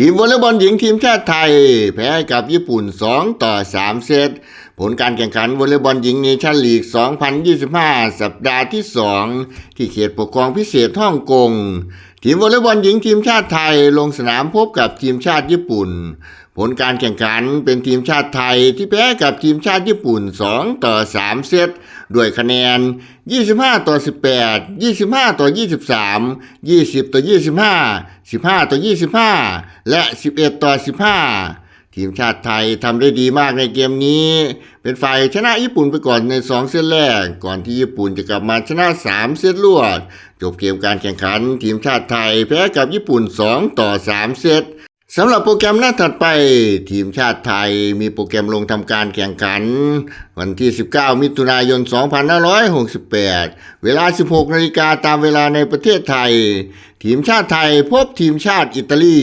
ทีมวอลเลย์บอลหญิงทีมชาติไทย แพ้กับญี่ปุ่น 2 ต่อ 3 เซต ผลการแข่งขันวอลเลย์บอลหญิงเนชั่นลีก 2025 สัปดาห์ที่ 2 ที่เขตปกครองพิเศษฮ่องกง ทีมวอลเลย์บอลหญิงทีมชาติไทยลงสนามพบกับทีมชาติญี่ปุ่น ผลการแข่งขันเป็นทีมชาติไทยที่แพ้กับทีมชาติญี่ปุ่น 2 ต่อ 3 เซตด้วยคะแนน 25 ต่อ 18 25 ต่อ 23 20 ต่อ 25 15 ต่อ 25 และ 11 ต่อ 15 ทีมชาติไทยทำได้ดีมากในเกมนี้ เป็นฝ่ายชนะญี่ปุ่นไปก่อนใน 2 เซตแรก ก่อนที่ญี่ปุ่นจะกลับมาชนะ 3 เซตรวด จบเกมการแข่งขัน ทีมชาติไทยแพ้กับญี่ปุ่น 2 ต่อ 3 เซตสำหรับโปรแกรมหน้าถัดไป ทีมชาติไทยมีโปรแกรมลงทำการแข่งขัน วันที่ 19 มิถุนายน 2568 เวลา 16 นาฬิกาตามเวลาในประเทศไทย ทีมชาติไทยพบทีมชาติอิตาลี